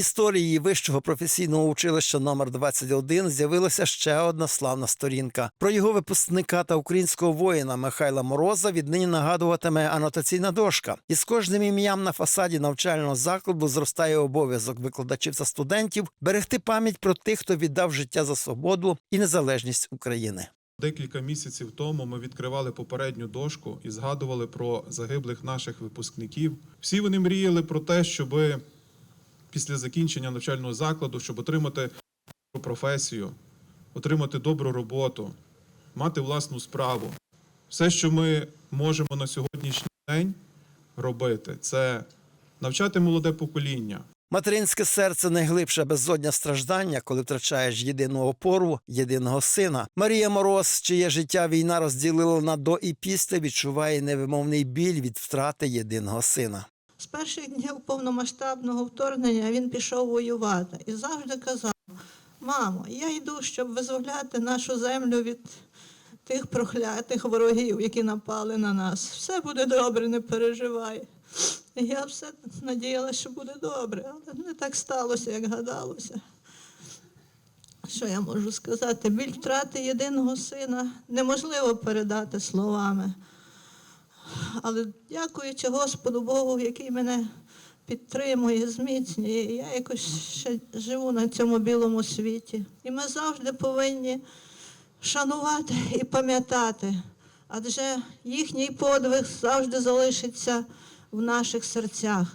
історії вищого професійного училища номер 21 з'явилася ще одна славна сторінка. Про його випускника та українського воїна Михайла Мороза віднині нагадуватиме анотаційна дошка. І з кожним ім'ям на фасаді навчального закладу зростає обов'язок викладачів та студентів берегти пам'ять про тих, хто віддав життя за свободу і незалежність України. Декілька місяців тому ми відкривали попередню дошку і згадували про загиблих наших випускників. Всі вони мріяли про те, щоб після закінчення навчального закладу, щоб отримати професію, отримати добру роботу, мати власну справу. Все, що ми можемо на сьогоднішній день робити, це навчати молоде покоління, Материнське серце найглибше безодня страждання, коли втрачаєш єдину опору, єдиного сина. Марія Мороз, чиє життя війна розділила на до і після, відчуває невимовний біль від втрати єдиного сина. З перших днів повномасштабного вторгнення він пішов воювати і завжди казав: мамо, я йду, щоб визволяти нашу землю від тих проклятих ворогів, які напали на нас. Все буде добре, не переживай. Я все надіялася, що буде добре, але не так сталося, як гадалося. Що я можу сказати? Біль втрати єдиного сина неможливо передати словами. Але дякуючи Господу Богу, який мене підтримує, зміцнює, я якось ще живу на цьому білому світі. І ми завжди повинні шанувати і пам'ятати, адже їхній подвиг завжди залишиться в наших серцях.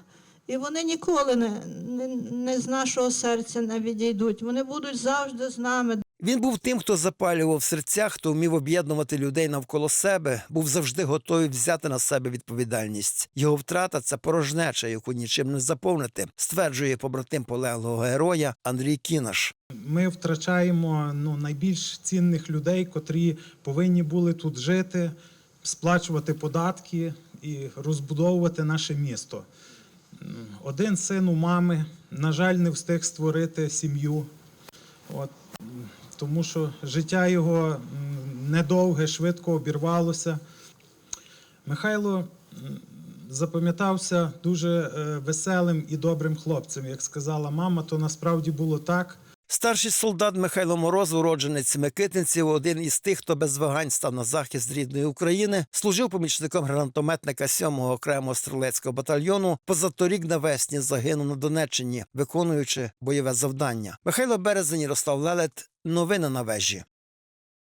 І вони ніколи не, не, не з нашого серця не відійдуть. Вони будуть завжди з нами. Він був тим, хто запалював серця, хто вмів об'єднувати людей навколо себе, був завжди готовий взяти на себе відповідальність. Його втрата це порожнеча, яку нічим не заповнити, стверджує побратим полеглого героя Андрій Кінаш. Ми втрачаємо ну, найбільш цінних людей, котрі повинні були тут жити, сплачувати податки і розбудовувати наше місто. Один син у мами, на жаль, не встиг створити сім'ю. От, тому що життя його недовге, швидко обірвалося. Михайло запам'ятався дуже е, веселим і добрим хлопцем. Як сказала мама, то насправді було так. Старший солдат Михайло Мороз, уродженець Микитинців, один із тих, хто без вагань став на захист рідної України, служив помічником гранатометника 7-го окремого стрілецького батальйону. Позаторік навесні загинув на Донеччині, виконуючи бойове завдання. Михайло Березень, Ярослав Лелет. Новини на вежі.